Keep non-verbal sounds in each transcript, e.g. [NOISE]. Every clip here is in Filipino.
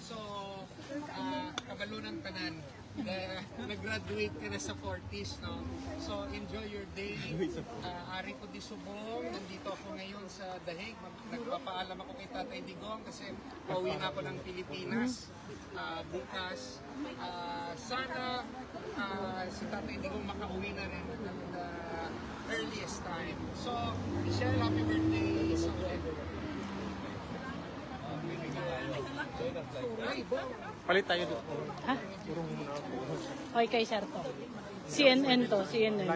So, uh, kabalo ng tanan. Na, nag-graduate ka na sa 40s, no? So, enjoy your day. Uh, Ari ko di subong. Nandito ako ngayon sa Dahig. Nagpapaalam ako kay Tatay Digong kasi pauwi na ako ng Pilipinas uh, bukas. Uh, sana uh, si Tatay Digong makauwi na rin at the earliest time. So, Michelle, happy birthday sa Palit tayo dito. Ha? Okay, kay sir to. CNN to, CNN.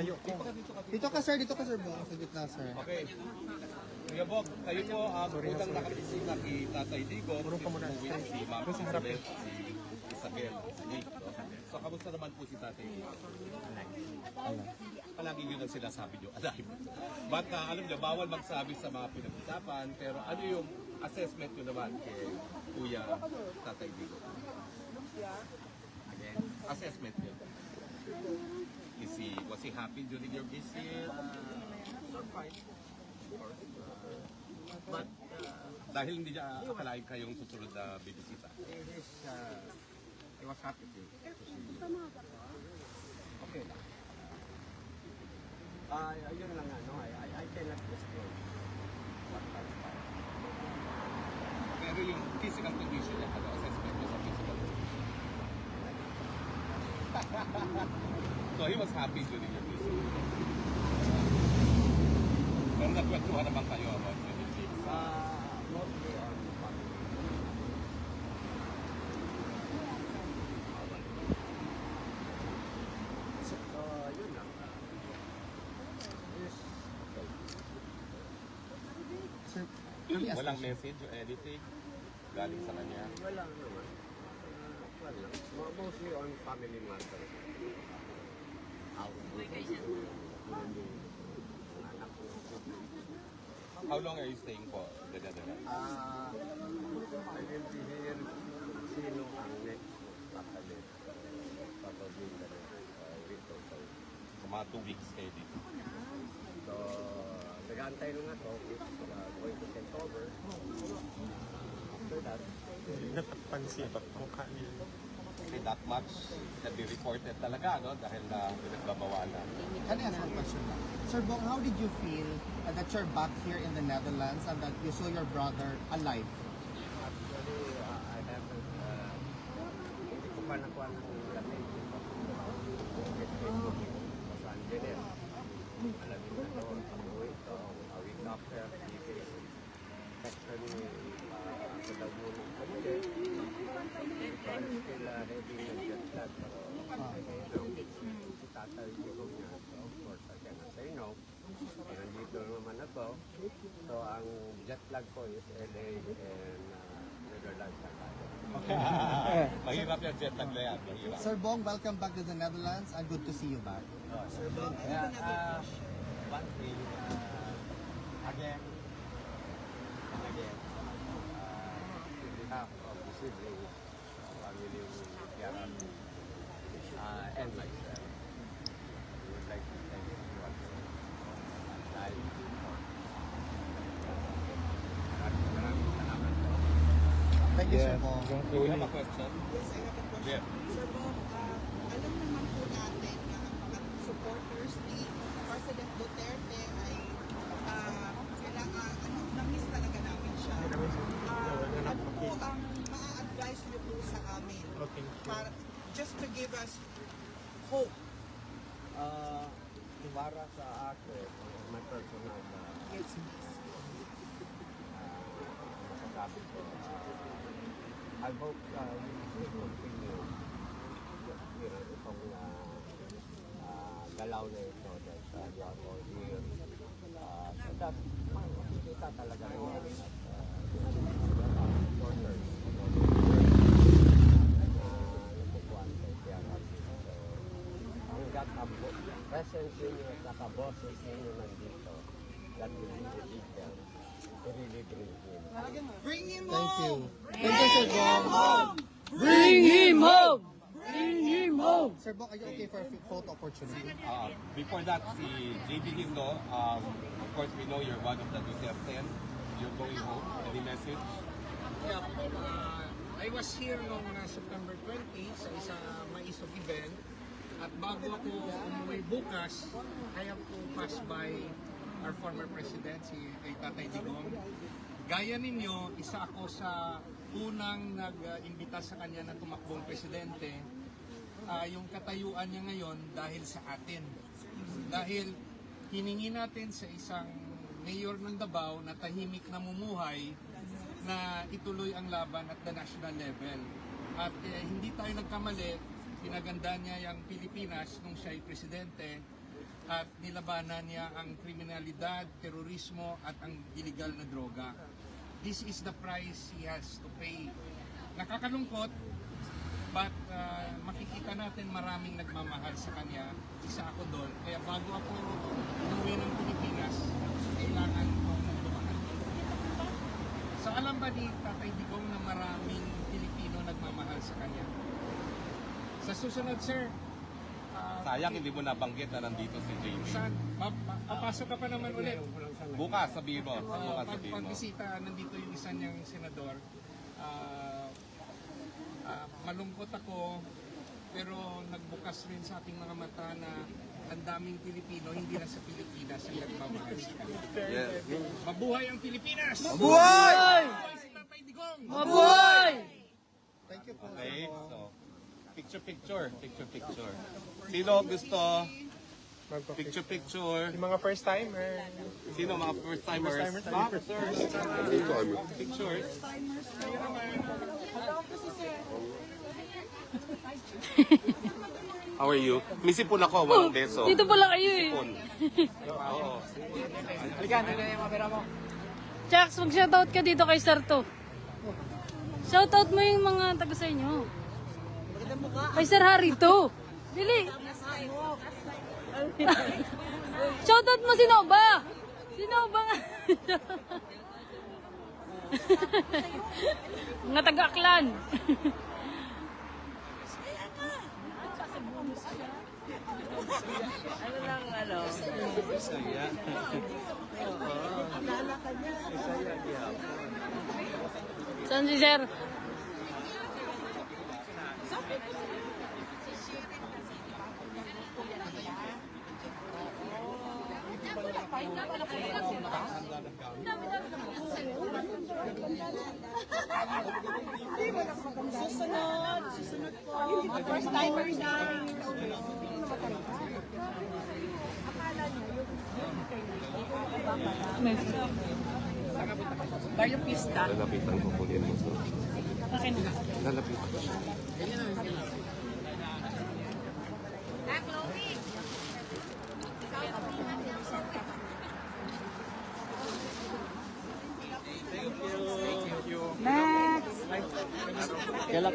Dito ka sir, dito ka sir Bong, sa gitna sir. Okay. Kuya Bob, kayo po ang unang nakabisita kay Tatay Digo. Puro pa muna. Si Ma'am Isabel, si Isabel, si no? So, kamusta naman po si Tatay Digo? Palagi yun ang sinasabi nyo, alive. But uh, alam nyo, bawal magsabi sa mga pinag-usapan, pero ano yung assessment nyo naman kay Kuya Tatay Digo? Again, assessment nyo. Is he, was he happy during your visit? Of course. Uh, but uh, dahil hindi niya akalain kayong susunod na bibisita. It is, uh, I was happy to, see you. Okay lang. Ah, ayun lang ano, I, I, I cannot disclose what transpired. Pero yung physical condition niya, ano assessment niya sa physical condition? [LAUGHS] so he was happy during your visit. Pero nagkwentuhan naman kayo about your visit. Uh, mostly on family. So, yun lang. Yes. Sir, Walang message or anything galing sa kanya. Wala naman. Uh, wala. Mo- Mostly on family ko. How long are you staying for the Netherlands? Ah, I will be here. Sino ang next papalit? Papalit ka rin. Uh, week or so. So, mga two weeks kayo dito. So, nag-aantay lang ako if uh, going to take over. That, Napapansin pa mukha niya. Kasi that much can be reported talaga, no? Dahil na pinagbabawalan. Can I ask one question lang? Sir Bong, how did you feel uh, that you're back here in the Netherlands and that you saw your brother alive? actually, uh, I haven't, uh, hindi ko pa nakuha ng lamig. Los Angeles. Alamin na to, pag-uwi to, a week after, hindi Actually, So, I'm still heavy ng jet lag. Pero, si tatay ko niya. So, of course, I cannot say no. Nandito naman ako. So, ang jet lag ko is LA and uh, Netherlands na. Mahirap yung jet lag na yan. Mahirap. Sir Bong, welcome back to the Netherlands and good to see you back. Yeah, uh, one thing, uh, again, and again, uh, on behalf of the siblings, family, Yaran, uh, and myself, we would like to thank you once again. Maraming maraming salamat po. Thank you, Sir Bong. Do you have a question? Yes, I have a question. Yeah. Sir Bob, ah, alam naman po natin na ang mga supporters ni President Duterte ay uh, kailangan, ano, na-miss talaga namin siya. Ah, ano po ang ma-advise niyo po sa amin? Okay. Para, just to give us hope. Uh, para sa akin, my personal uh, Yes. masasabi ko, uh, I hope uh, we continue you know, itong uh, uh, galaw na ito that uh, you are all here. Uh, so that makikita talaga yan at uh, supporters uh, presence ninyo at saka boses ninyo nandito, that will be the difference. Bring in. Bring him Thank you. home! Thank you, Sir Bong. Bring him home! Bring him home! Sir Bong, are you okay for a photo opportunity? Uh, before that, si JB Lindo, um, of course, we know you're one of the Duterte. You're going home. Any message? Yeah, uh, I I was here noong uh, September 20 sa isang maisog event at bago ako umuwi bukas, I have to pass by our former president, si kay Tatay Digong. Gaya ninyo, isa ako sa unang nag-imbita sa kanya na tumakbong presidente. Ah, yung katayuan niya ngayon dahil sa atin. Dahil hiningi natin sa isang mayor ng Davao na tahimik na mumuhay na ituloy ang laban at the national level. At eh, hindi tayo nagkamali, pinaganda niya yung Pilipinas nung siya ay presidente at nilabanan niya ang kriminalidad, terorismo at ang illegal na droga. This is the price he has to pay. Nakakalungkot, but uh, makikita natin maraming nagmamahal sa kanya. Isa ako doon. Kaya bago ako umuwi ng Pilipinas, kailangan kong dumahal. So alam ba ni Tatay Digong na maraming Pilipino nagmamahal sa kanya? Sa susunod, sir, Sayang hindi mo nabanggit na nandito si Jamie. saan? Pa- pa- papasok ka pa naman ulit. Bukas sabihin mo. Uh, Bukas pag sabihin mo. pagbisita, nandito yung isa niyang senador. Ah, ah, malungkot ako, pero nagbukas rin sa ating mga mata na ang daming Pilipino, hindi na sa Pilipinas, ang nagmamahal sa kanila. Yes. Mabuhay ang Pilipinas! Mabuhay! Mabuhay si Tatay Digong! Mabuhay! Thank you po. Okay, so picture picture, picture picture. Sino gusto picture picture? Yung mga first timer. Sino mga first timers? Pictures. [LAUGHS] How are you? May sipon ako, walang beso. Dito pala kayo eh. Sipon. Oo. Chax, mag-shoutout ka dito kay Sir to. Shoutout mo yung mga taga sa inyo. Kay Sir Harry to. Dili. Shoutout mo si Nova. Si Nova nga. [LAUGHS] mga taga-aklan. Saan si Sir? Susunod, susunod po. First timers na. Bayo pista. Lalapitan ko kunin mo. Akin na. Lalapitan ko siya.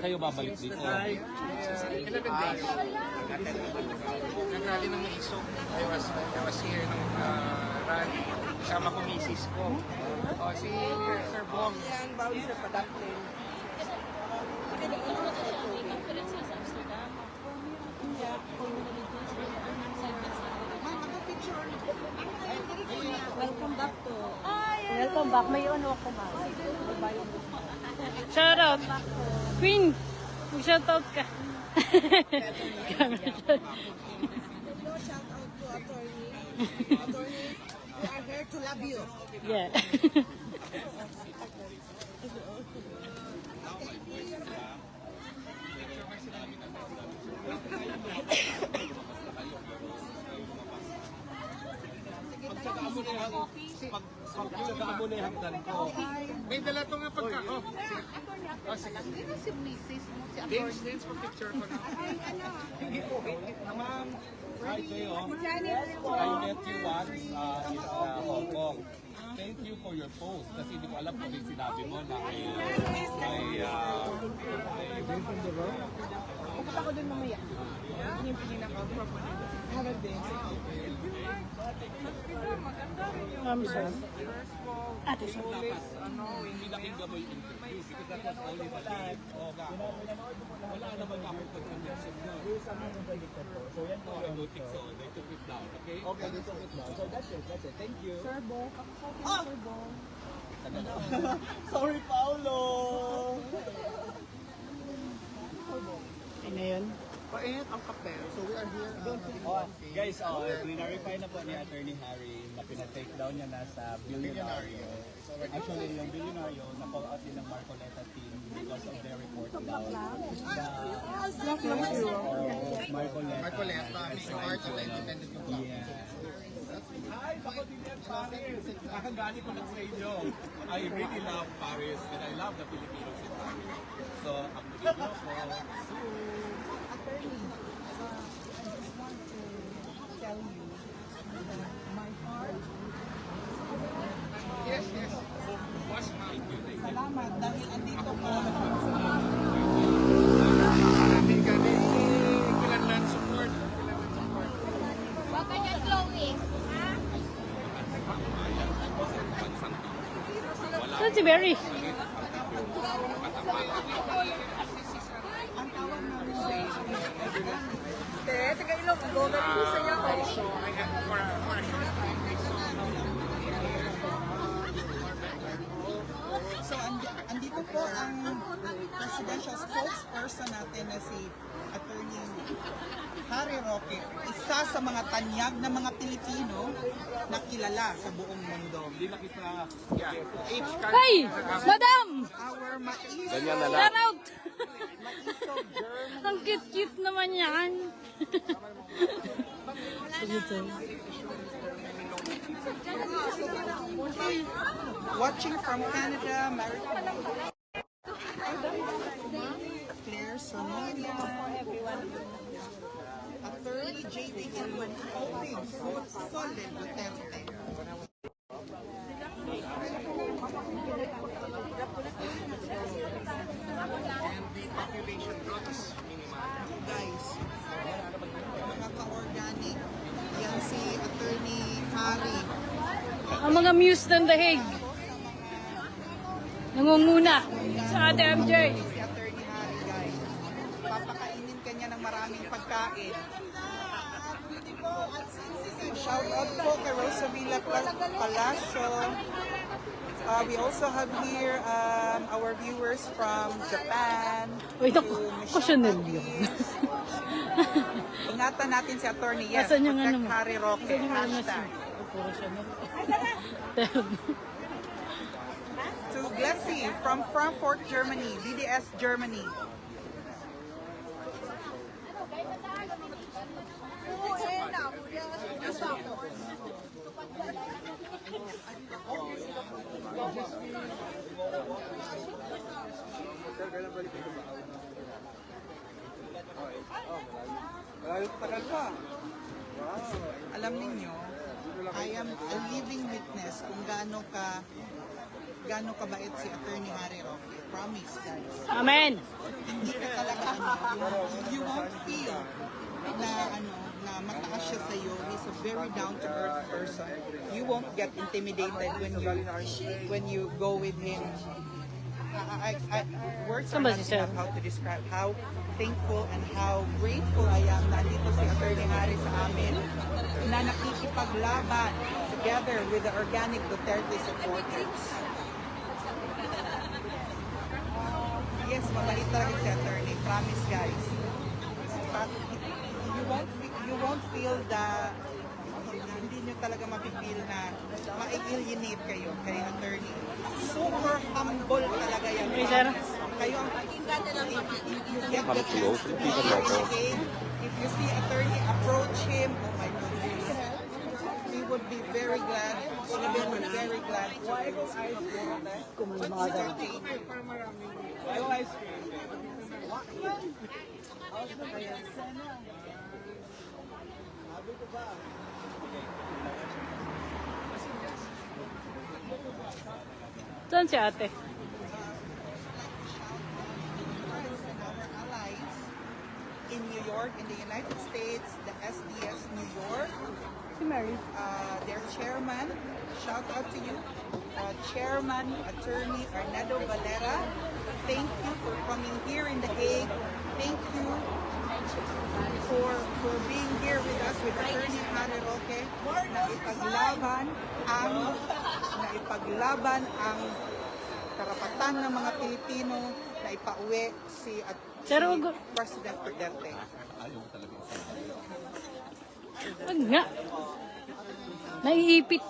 Kayo babalik dito? 11 days. Nag-rally ng Maisog. I was, I was here nung uh, rally. Kasama ko misis ko. O, si Sir Bong. Yan, bawal sa padaplin. Welcome back to. Welcome back. May ano ako ba? Shoutout. Queen, mag-shoutout ka. Hello, shout out to attorney. Attorney, we are here to love you. yeah. Pagtsaka mo hagdan ko. May dala to nga pagka ko. O, sige. si Mrs. mo, si Dance, dance for picture ko na. Hi kayo. I met you once uh, in uh, Hong Kong. Thank you for your post. Kasi hindi ko alam kung yung sinabi mo na may, may, uh, Pupunta ko dun mamaya. Yun yung pinaka I'm sorry. dapat hindi laking gamoy interview because that was only the lead. Wala naman ako pag-connection mo. So yan po. I don't think so. They took it down. Okay? Okay, they took it down. So that's it. That's it. Thank you. Sir Bo, kakasok Sir Bo. Sorry, Paolo! Mainit ang kape. So we are here uh, coffee. Guys, oh, clarify na po ni Attorney Harry na pinag-take down niya na sa Billionario. Actually, yung Billionario, na-call out din ng Marcoleta team because of their report daw. The Marcoleta. Marcoleta. Art of the Independent coffee. Hi, Kapatid Paris! Kakagani ko lang sa inyo. I really love Paris and I love the Filipinos in Paris. So, update nyo ako soon. Attorney, uh, I just want to tell you my heart, Yes, yes. Was ma'am. salamat dahil andito ka. Kami kami. Kulan lang support. Kulan lang support. Huwag ka Chloe. Ha? Saan si Berry? Ang tawag namin sa So, I have for, for a short time, I saw So, andi- andito po ang presidential spokesperson natin na si Attorney Harry Roque, isa sa mga tanyag na mga Pilipino na kilala sa buong mundo. Hey! Madam! Our Ganyan na lang. Shout German, [LAUGHS] Ang cute-cute naman yan. watching from Canada, America. [LAUGHS] Sonoria, Attorney J.D. Gilman, hoping for solid Duterte. and the population drops minimal. guys. Mga ka-organic. Yan si Attorney Harry. Ang mga muse ng dahig. Nangunguna sa ate MJ. Si Attorney Harry, guys. Papakainin ka niya ng maraming pagkain. Shout out po kay Rosavilla Pal- Palacio. Uh, we also have here um, our viewers from Japan. Uy, naku, Chanel yun. Ingatan natin si Attorney. Yes, Asan yung ano mo? Harry Roque. Asan yung ano Hashtag. siya? Puro siya na. to Glessy from Frankfurt, Germany, BDS Germany. Alam ninyo, I am a living witness kung gaano ka gaano kabait si Attorney Harry Roque. Promise, guys. Amen. Hindi ka talaga ano, you, won't feel na ano na mataas siya sa iyo. He's a very down to earth person. You won't get intimidated when you when you go with him. I, I, I, words are not enough how to describe how thankful and how grateful I am na andito si Attorney Harry sa amin na nakikipaglaban together with the Organic Duterte supporters. Yes, mabait talaga si attorney. Promise, guys. But you won't, you won't feel the hindi nyo talaga mapipil na ma-alienate kayo kay attorney. Super humble talaga yan. Okay, sir. promise. Kayo ang if you see attorney approach him, oh my goodness, we would be very glad, very glad to entertain you. Saan si ate? and our allies in New York, in the United States, the SDS New York, Si Mary. uh, their chairman, shout out to you, uh, Chairman Attorney Arnado Valera. Thank you for coming here in The Hague. Thank you for for being here with us with Attorney Harry Roque na ipaglaban ang na ipaglaban ang karapatan ng mga Pilipino na ipauwi si, at, si Pero President Duterte. Ayaw talaga. Wag nga. Naiipit.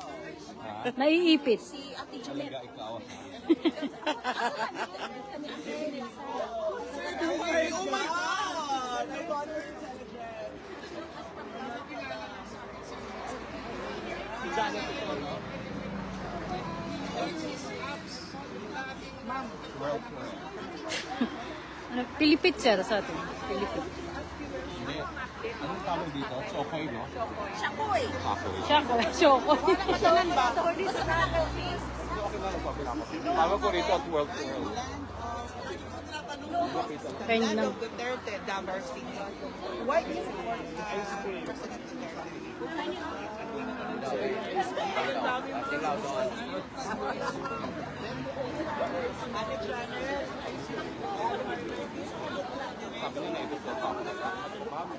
Naiipit. Talaga ikaw. Ano, Pilipit sir sa atin. Pilipit. Hindi. Anong tawag dito? Chokay, no? Shakoy. Kakoy. Siya ko. Shoko. Kasalan ba? Sorry sa Tawag ko rito at World World. Kain Land of Duterte, Damar City. Why do you support uh, President Duterte? Sabi nila ito sa top. Ma'am,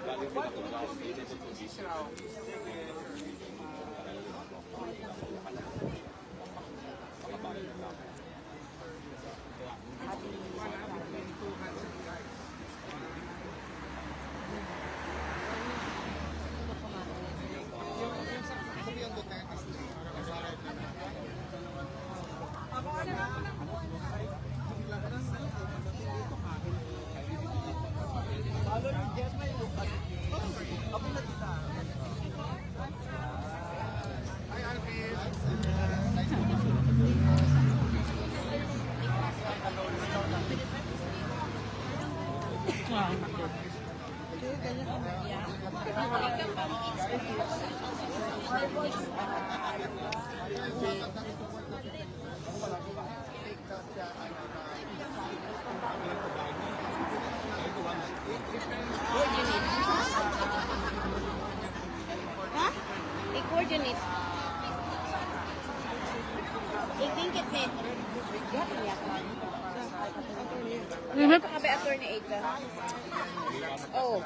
galing din ako sa dito sa Israel. They coordinate. I think it meant. Mhm. Kabe attorney Aida. Oh.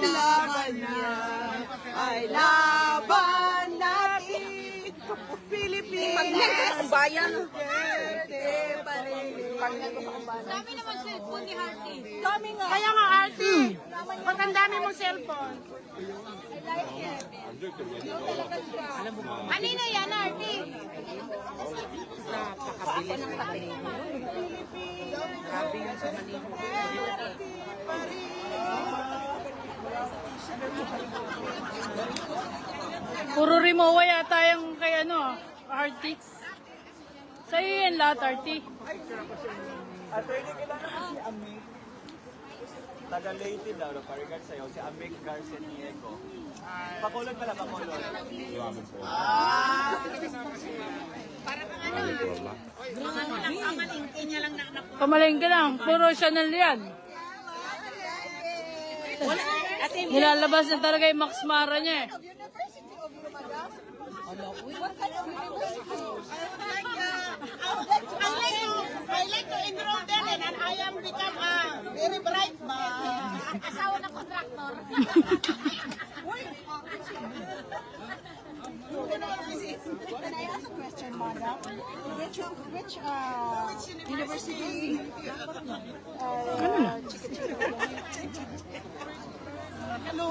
Laban niya ay laban natin. Pilipinas. Ang bayan. Dami naman cellphone ni Harty. Kami nga. Kaya nga, Harty. Ba't ang dami mong cellphone? Kanina yan, Harty. Napakabilis ng Manila. Grabe yun sa Manila. Puro Rimowa yata yung kay ano, Artie. Sa'yo yan lahat, Artie. Attorney, kilala si Amik? Taga Leyte daw, no? Parigan sa'yo, si Amik Garceniego. Pakulog pala, pakulog. Kamalengke lang, puro Chanel yan. Nilalabas na talaga yung Max Mara niya eh. I like to, I like to enroll there and I am become a very bright man. Asawa ng kontraktor. Can I ask a question, madam? Which, which, uh, university? Uh, Hello.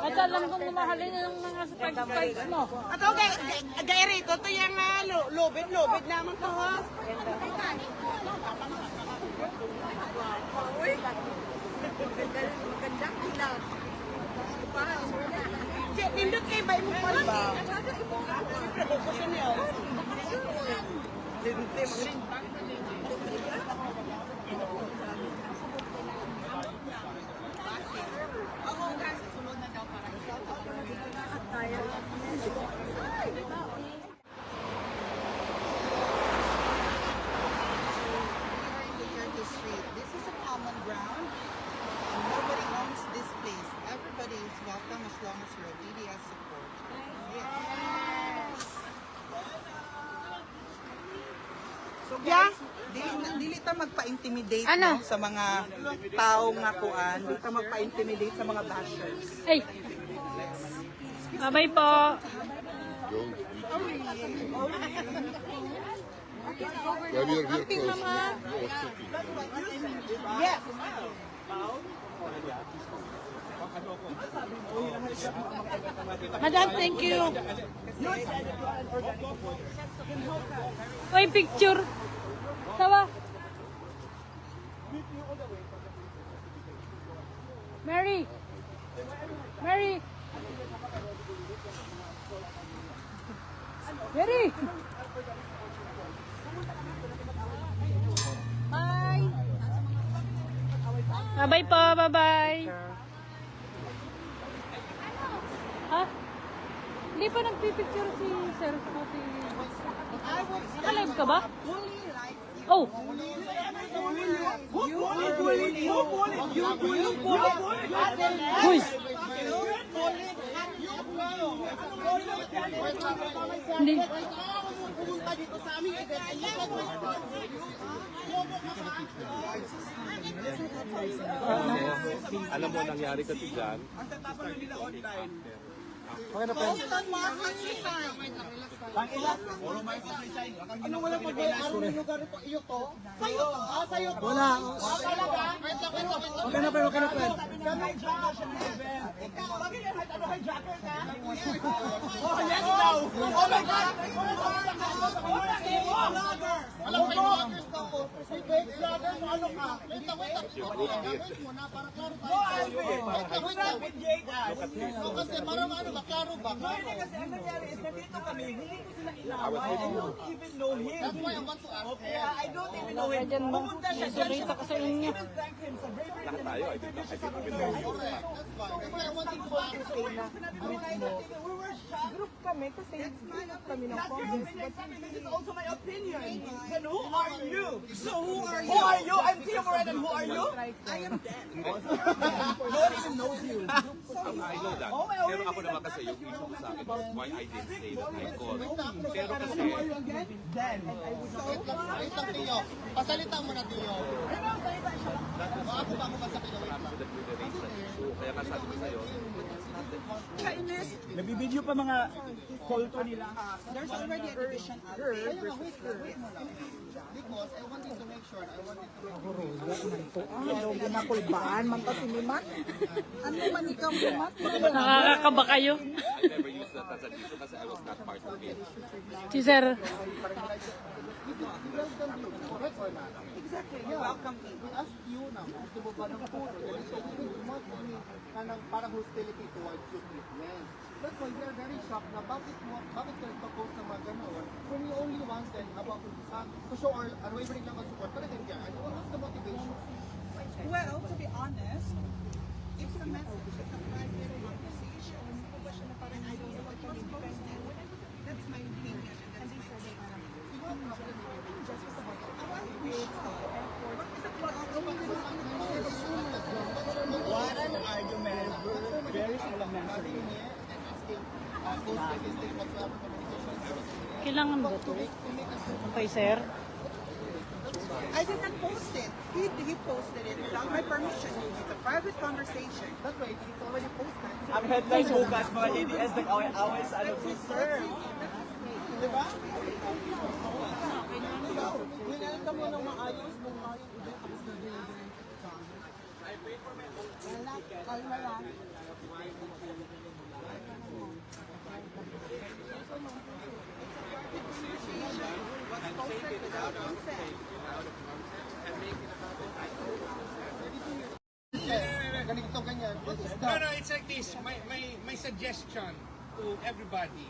at alam kong mamahalin ng mga spikes mo. Ato, Gary, toto yung uh, lubid, lubid naman to, ha? Uy, ganda ilaw. Nindot kay bay mo pa ba? Kukusin niya. Linte, Oo, guys, susunod na daw para We are in Duterte Street. This is a common ground. And nobody owns this place. Everybody is welcome as long as you're a BDS support. Yes. Guys, dili, dili ta magpa-intimidate Ano? no, sa mga tao nga kuan. Dili ta magpa-intimidate sa mga bashers. Ay. Bye po. Amping naman. Yes. Madam, thank you. Uy, picture. Tawa. Mary. Mary. Mary. Bye. Bye-bye po, bye-bye. Hindi pa nagpipicture si Sir si... Naka-live ka ba? Oh! You bullied you. You bullied you. Hoy! Hindi. Alam mo, nangyari kasi dyan, Boston Market Design. Ano wala pa ba? Ano yung lugar ito? Iyo to? Sa'yo to? Ah, sa'yo to? Wala. Ah, talaga? Wait lang, wait lang, wait lang. Okay na, pero okay na, friend. Oh, yes daw. Oh my God. Alam mo, vloggers daw ko. Si fake vlogger, ano ka? Wait lang, wait lang. Gagawin mo na para klaro tayo. Wait lang, wait lang. Oh, kasi para maano ba? Klaro ba? Klaro. Kasi ang nangyari is nandito kami, hindi ko sila inaway. I don't even know him. That's why I want to ask. Yeah, I don't even know him. Pumunta siya dyan ka sa inyo. even thank him sa bravery lahat tayo, I did not, I did not even know you. Correct. That's fine. That's why I want to ask. Sinabi ko na we were shocked. Group kami kasi group kami ng Congress. But this is also my opinion. Then who are you? So who are you? Who are you? I'm Tia Moran and who are you? I am dead. [LAUGHS] no one even knows you. I know that. Pero ako naman kasi yung issue ko sa akin is why I didn't say that I called. Pero kasi, Then I was so Wait lang, Tio. Pasalita mo na, Tio. Bago ba ako masakit? Wait lang. that raise that issue. Kaya nga sabi ko sa'yo, kainis. Nabibideo pa mga kulto nila. There's already a division out there. Nga, wait wait mo lang. Because I wanted to make sure, I wanted to make sure. Ano, ginakulbaan man kasi ni Mat. Ano man ikaw Mat? Nakakakaba kayo. I never used that as an issue kasi I was not part of it. Si Sir. Exactly. Welcome in. We asked you na, gusto mo ba ng food? Ganito, what kami kanang parang hostility towards your treatment. That's why we are very shocked na bakit mo, bakit ka nagpa-post ng mga gano'n when you only wanted about uh, to show our unwavering lang ang support. Din yan, what's the motivation? Well, to be honest, it's a message. It's a private conversation. Hindi ko ba siya na parang I don't know what was posted. That's my opinion and that's my take. Just was about I want to wish so. But it's about What an argument. Very elementary. Uh, post this thing whatsoever communication. Kailangan ba ito? Okay, Sir. I did not post it. He, he posted it without my permission. It's a private conversation. That's why it's already posted. Ang headline bukas, mga ADS, nag-away-away sa ano to serve. Diba? Winelcome mo ng maayos nung maayos. Wala. Kalma lang. Posted without consent. Ganito, ganyan. What is No, that? no, it's like this. My, my, my suggestion to everybody.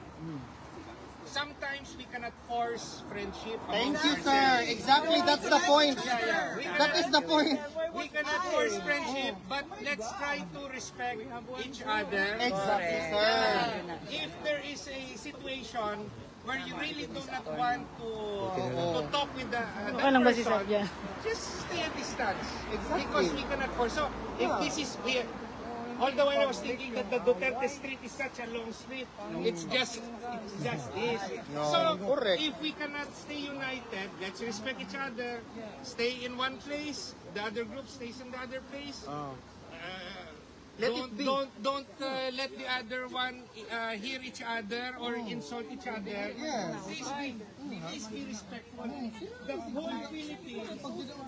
sometimes we cannot force friendship. Thank you, sir. ourselves. Exactly, that's the point. Yeah, yeah. We That is the point. We cannot force friendship, but let's try to respect each other. Exactly, sir. If there is a situation where you really do not want to to talk with the uh, that lang ba si person, just stay at distance. Exactly. Because we cannot force. So, if this is here, although I was thinking that the Duterte Street is such a long street, it's just it's just this. so, correct. if we cannot stay united, let's respect each other. Stay in one place, the other group stays in the other place. Uh, Let don't, it be. Don't don't uh, let the other one uh, hear each other or insult each other. Yes. Please be, please be respectful. The whole Philippines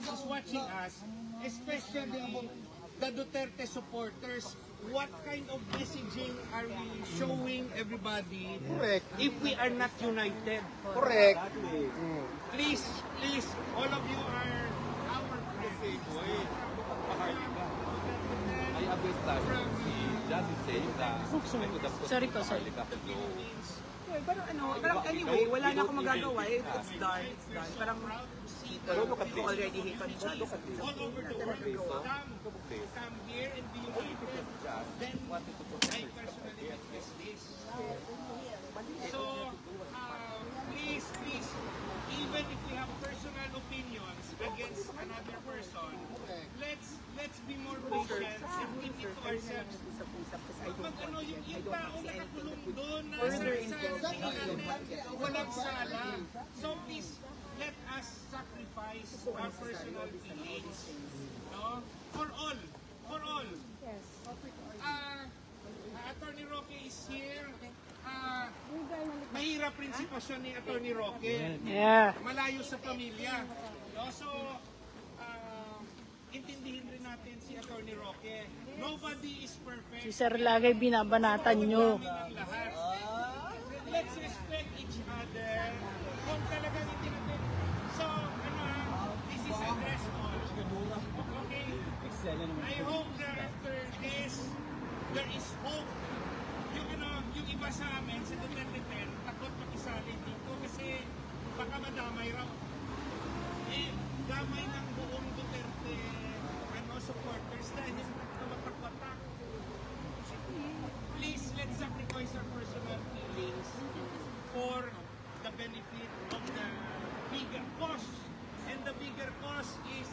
is watching us, especially the Duterte supporters. What kind of messaging are we showing everybody Correct. if we are not united? Correct. Please, please, all of you are our friends. Jazz is saying that I could have put Sorry po, sorry. Okay, pero ano, parang anyway, wala na akong magagawa. It- It's done, it's done. Parang people already hate on each other. all over the world come, here and be united, then I personally witness this. So, uh, please, please, even if we have personal opinions against another person, let's be more patient and keep it to ourselves. Mag ano, yung, yung tao nakakulong doon, nasa sa sa walang sala. So please, let us sacrifice our personal feelings. No? For all. For all. Yes. Uh, Attorney Roque is here. Ah, mahirap rin sitwasyon ni Attorney Roque. Yeah. Malayo sa pamilya. No? So, ah, intindihin rin natin si Attorney Roque. Nobody is perfect. Si Sir Lagay binabanatan nyo. Let's respect each other. Kung talagang hindi natin... So, ano this is address all. Okay? I hope that after this, there is hope. Yung ano, yung iba sa amin, sa Duterte 10, takot makisali dito kasi baka madamay raw. Eh, damay ng supporters dahil tumatak-watak. Please, let's sacrifice our personal feelings for the benefit of the bigger cause. And the bigger cause is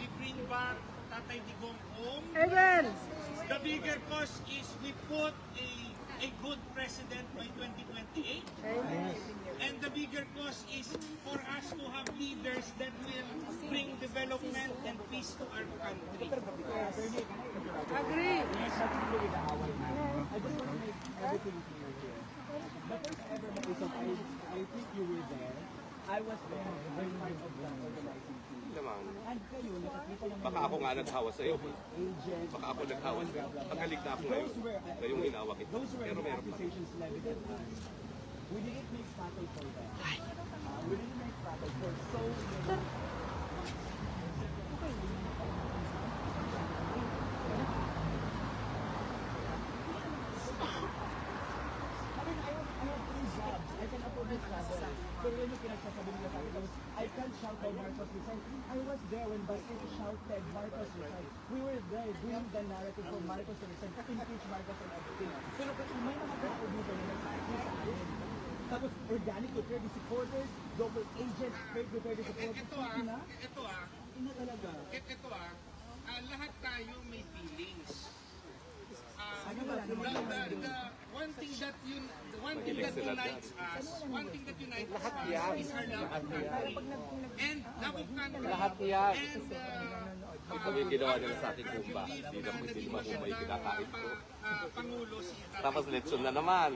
we bring back Tatay Digong home. Amen! The bigger cause is we put a president by 2028. And the bigger cause is for us to have leaders that will bring development and peace to our country. Agree! I think you were there. I was there Naman. Baka ako nga naghawa sa'yo. Baka ako naghawa sa'yo. Ang galing na ako ngayon. Ngayong hinawa kita. Pero meron pa. We didn't make battle for them. Uh, we didn't make battle for so many. I mean, I have, I have three jobs. I can afford to travel. Pero yun yung pinagsasabi nila sa akin. I can't shout out Marcos resign. I was there when Basit shouted Marcos resign. There doing the narrative for Marcos to resign. Impeach Marcos and everything. Pero kung may mga tao dito na sa akin. Tapos organic Duterte supporters, global agents, fake Duterte supporters. Ito ah, Ina, ito ah, ina talaga. Ito ah, ah, lahat tayo may feelings. Ano the, the, the one thing that you the one thing that unites us, one thing that unites us is our love of country. And love of country. Lahat yan. And uh, Pag yung ginawa nila sa ating kumba, hindi na pwede naging mahumay masyadong, kinakain ko. Tapos lechon na naman.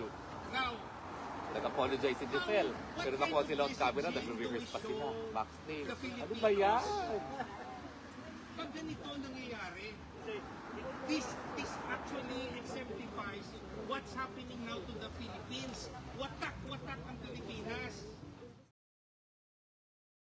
Nag-apologize si Giselle. Pero nakuha sila on camera, nag-reverse pa sila. Backstage. Ano ba yan? pag ganito ang nangyayari, this this actually exemplifies what's happening now to the Philippines. Watak-watak ang.